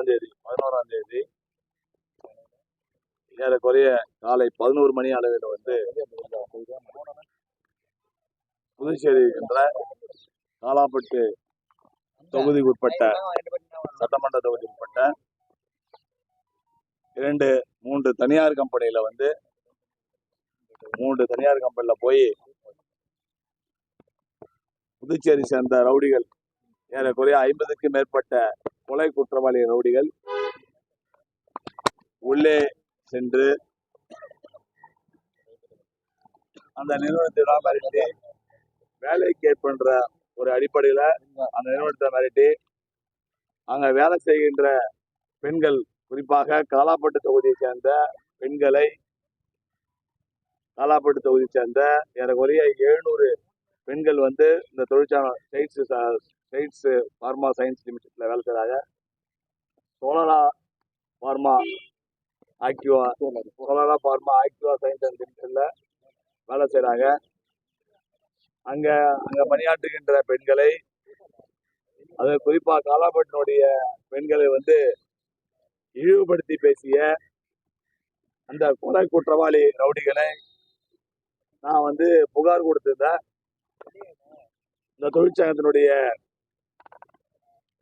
பதினோராம் தேதி பதினோராம் தேதி ஏறக்குறைய காலை பதினோரு மணி அளவில் வந்து புதுச்சேரி இருக்கின்ற காலாப்பட்டு தொகுதிக்கு உட்பட்ட சட்டமன்ற தொகுதிக்கு உட்பட்ட இரண்டு மூன்று தனியார் கம்பெனியில வந்து மூன்று தனியார் கம்பெனியில் போய் புதுச்சேரி சேர்ந்த ரவுடிகள் ஏறக்குறைய ஐம்பதுக்கும் மேற்பட்ட கொலை குற்றவாளி ரவுடிகள் உள்ளே சென்று அந்த நிறுவனத்தை மிரட்டி வேலைக்கு ஏற்பன்ற ஒரு அடிப்படையில அந்த நிறுவனத்தை மிரட்டி அங்க வேலை செய்கின்ற பெண்கள் குறிப்பாக காலாப்பட்டு தொகுதியை சேர்ந்த பெண்களை காலாப்பட்டு தொகுதியை சேர்ந்த ஏறக்குறைய எழுநூறு பெண்கள் வந்து இந்த தொழிற்சாலை சைட்ஸ் சைட்ஸ் ஃபார்மா சயின்ஸ் லிமிடெட்ல வேலை செய்கிறாங்க Solara pharma active Solara pharma active science and லிமிடெட்ல வேலை செய்கிறாங்க அங்கே அங்கே பணியாற்றுகின்ற பெண்களை அது குறிப்பாக காலாபட்டினுடைய பெண்களை வந்து இழிவுபடுத்தி பேசிய அந்த கொலை குற்றவாளி ரவுடிகளை நான் வந்து புகார் கொடுத்திருந்தேன் இந்த தொழிற்சங்கத்தினுடைய